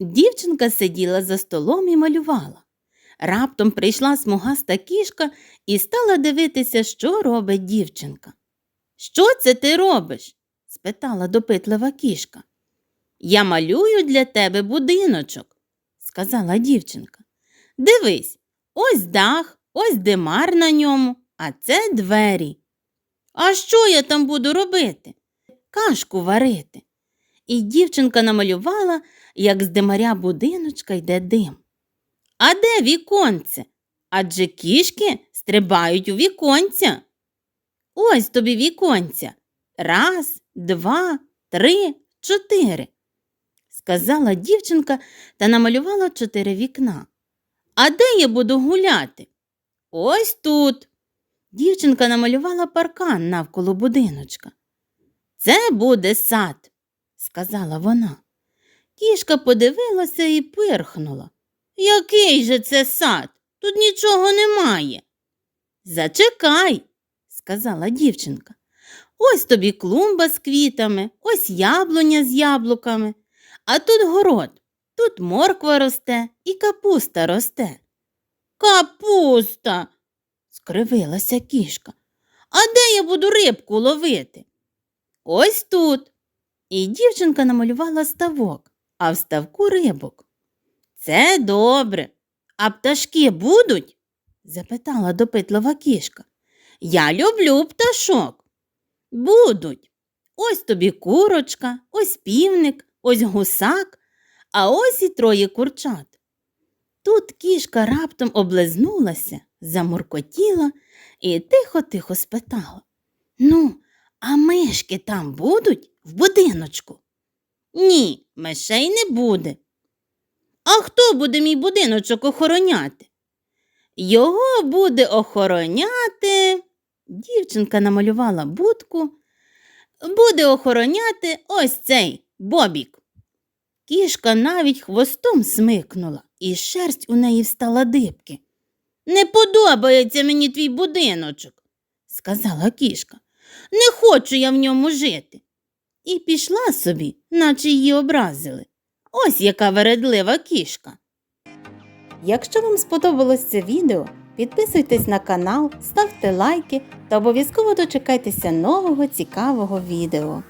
Дівчинка сиділа за столом і малювала. Раптом прийшла смугаста кішка і стала дивитися, що робить дівчинка. Що це ти робиш? спитала допитлива кішка. Я малюю для тебе будиночок, сказала дівчинка. Дивись, ось дах, ось димар на ньому, а це двері. А що я там буду робити? Кашку варити. І дівчинка намалювала, як з димаря будиночка йде дим. А де віконце? Адже кішки стрибають у віконця. Ось тобі віконця. Раз, два, три, чотири. Сказала дівчинка та намалювала чотири вікна. А де я буду гуляти? Ось тут. Дівчинка намалювала паркан навколо будиночка. Це буде сад, сказала вона. Кішка подивилася і пирхнула. Який же це сад? Тут нічого немає. Зачекай, сказала дівчинка. Ось тобі клумба з квітами, ось яблуня з яблуками, а тут город, тут морква росте і капуста росте. Капуста, скривилася кішка. А де я буду рибку ловити? Ось тут. І дівчинка намалювала ставок, а в ставку рибок. Це добре. А пташки будуть? запитала допитлива кішка. Я люблю пташок. Будуть. Ось тобі курочка, ось півник, ось гусак, а ось і троє курчат. Тут кішка раптом облизнулася, замуркотіла і тихо-тихо спитала Ну, а мишки там будуть в будиночку? Ні, мишей не буде. А хто буде мій будиночок охороняти? Його буде охороняти. Дівчинка намалювала будку. Буде охороняти ось цей бобік. Кішка навіть хвостом смикнула, і шерсть у неї встала дибки. Не подобається мені твій будиночок, сказала кішка. Не хочу я в ньому жити. І пішла собі, наче її образили. Ось яка вередлива кішка. Якщо вам сподобалось це відео, підписуйтесь на канал, ставте лайки та обов'язково дочекайтеся нового цікавого відео.